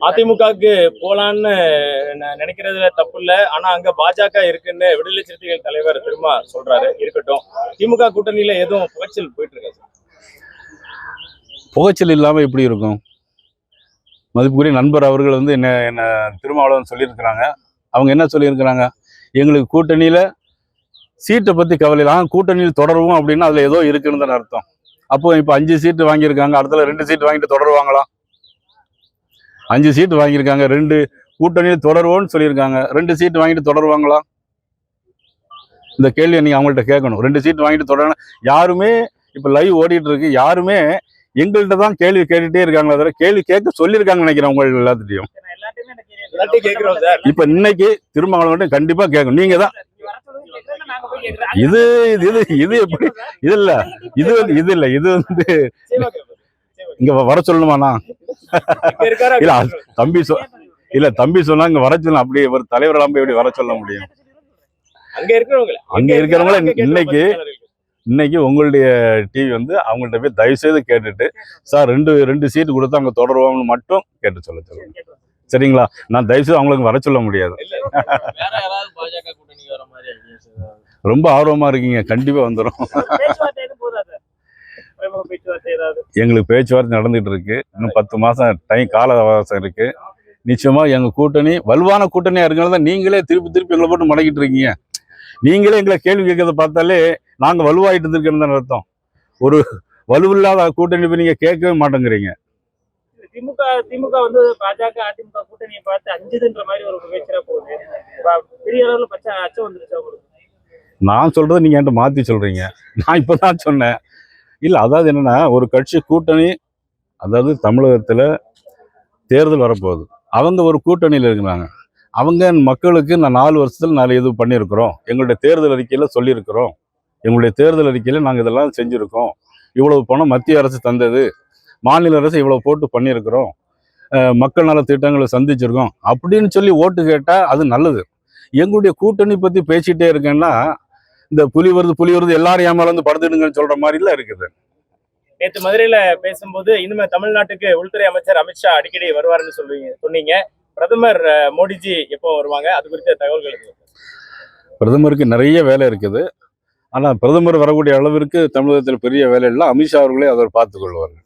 அதிமுகவுக்கு போலான்னு நினைக்கிறதுல தப்பு இல்ல ஆனா அங்க பாஜக இருக்குன்னு விடுதலை சிறுத்தைகள் தலைவர் திரும்ப சொல்றாரு. இருக்கட்டும். திமுக கூட்டணியில எதுவும் புகைச்சல் போயிட்டு இருக்கா சார்? புகைச்சல் இல்லாம எப்படி இருக்கும்? மதிப்புக்குரிய நண்பர் அவர்கள் வந்து என்ன என்ன திருமாவளவன் சொல்லியிருக்கிறாங்க. அவங்க என்ன சொல்லியிருக்கிறாங்க? எங்களுக்கு கூட்டணியில சீட்டை பத்தி கவலை இல்லை. ஆனால் கூட்டணியில் தொடருவோம் அப்படின்னா அதுல ஏதோ இருக்குன்னு தானே அர்த்தம். அப்போ இப்போ அஞ்சு சீட்டு வாங்கியிருக்காங்க. அடுத்தல ரெண்டு சீட்டு வாங்கிட்டு தொடருவாங்களா? அஞ்சு சீட்டு வாங்கியிருக்காங்க. ரெண்டு கூட்டணியில் தொடருவோம்னு சொல்லியிருக்காங்க. ரெண்டு சீட்டு வாங்கிட்டு தொடருவாங்களா? இந்த கேள்வியை நீங்கள் அவங்கள்ட்ட கேட்கணும். ரெண்டு சீட்டு வாங்கிட்டு தொடரணும். யாருமே இப்போ லைவ் ஓடிட்டு இருக்கு யாருமே எங்கள்கிட்ட தான் கேள்வி கேட்டுட்டே இருக்காங்களே தவிர கேள்வி கேட்க சொல்லியிருக்காங்கன்னு நினைக்கிறேன் உங்க எல்லாத்துட்டையும். இப்ப இன்னைக்கு திருமாவளவன் கண்டிப்பா கேட்கும் நீங்க தான். இது இது இது இது எப்படி? இது இல்ல. இது வந்து இது இல்ல. இது வந்து. இங்க வர சொல்லணுமாண்ணா? இல்ல தம்பி சொ இல்ல தம்பி சொன்னா இங்க வர சொல்லணும் அப்படி ஒரு தலைவர் எல்லாம் போய் எப்படி வர சொல்ல முடியும். அங்க இருக்கிறவங்க அங்க இருக்கிறவங்கள இன்னைக்கு இன்னைக்கு உங்களுடைய டிவி வந்து அவங்கள்ட்ட போய் தயவு செய்து கேட்டுட்டு சார் ரெண்டு ரெண்டு சீட்டு கொடுத்தா அவங்க தொடருவாங்கன்னு மட்டும் கேட்டு சொல்ல சொல்லுங்க. சரிங்களா? நான் தயவு செய்து அவங்களுக்கு வர சொல்ல முடியாது. ரொம்ப ஆர்வமா இருக்கீங்க. கண்டிப்பா வந்துடும் பேச்சுவார்த்தை எதுவும் போதாது மறைமுக பேச்சுவார்த்தை ஏதாவது எங்களுக்கு பேச்சுவார்த்தை நடந்துட்டு இருக்கு. இன்னும் பத்து மாசம் டைம் கால அவகாசம் இருக்கு. நிச்சயமா எங்க கூட்டணி வலுவான கூட்டணியா இருக்கிறது நீங்களே திருப்பி திருப்பி எங்களை போட்டு மடக்கிட்டு இருக்கீங்க. நீங்களே எங்களை கேள்வி கேட்கறத பார்த்தாலே நாங்க வலுவாயிட்டு இருக்கிறது அர்த்தம். ஒரு வலுவில்லாத கூட்டணி போய் நீங்க கேட்கவே மாட்டேங்கிறீங்க. திமுக திமுக வந்து பாஜக அதிமுக கூட்டணியை பார்த்து அஞ்சுதுன்ற மாதிரி ஒரு பேச்சுல போகுது. பெரிய அளவுல பச்சை அச்சம் வந்துருச்சு அவங்களுக்கு. நான் சொல்றதை நீங்க என்கிட்ட மாத்தி சொல்றீங்க. நான் இப்பதான் சொன்னேன். இல்லை அதாவது என்னென்னா ஒரு கட்சி கூட்டணி அதாவது தமிழகத்தில் தேர்தல் வரப்போகுது. அவங்க ஒரு கூட்டணியில் இருக்கிறாங்க. அவங்க மக்களுக்கு நான் நாலு வருஷத்தில் நாலு இது பண்ணியிருக்கிறோம். எங்களுடைய தேர்தல் அறிக்கையில் சொல்லியிருக்கிறோம். எங்களுடைய தேர்தல் அறிக்கையில் நாங்கள் இதெல்லாம் செஞ்சுருக்கோம். இவ்வளவு பணம் மத்திய அரசு தந்தது. மாநில அரசு இவ்வளோ போட்டு பண்ணியிருக்கிறோம். மக்கள் நல திட்டங்களை சந்திச்சிருக்கோம். அப்படின்னு சொல்லி ஓட்டு கேட்டால் அது நல்லது. எங்களுடைய கூட்டணி பற்றி பேசிகிட்டே இருக்கேன்னா இந்த புலி வருது புலி வருது எல்லாரும் ஏமால வந்து படுத்துடுங்கன்னு சொல்ற மாதிரிலாம் இருக்குது. நேத்து மதுரையில பேசும்போது இனிமே தமிழ்நாட்டுக்கு உள்துறை அமைச்சர் அமித்ஷா அடிக்கடி வருவாருன்னு சொல்லுவீங்க சொன்னீங்க. பிரதமர் மோடிஜி எப்போ வருவாங்க? அது குறித்த தகவல்கள். பிரதமருக்கு நிறைய வேலை இருக்குது. ஆனா பிரதமர் வரக்கூடிய அளவிற்கு தமிழகத்தில் பெரிய வேலை இல்லை. அமித்ஷா அவர்களே அதை பார்த்துக் கொள்வார்கள்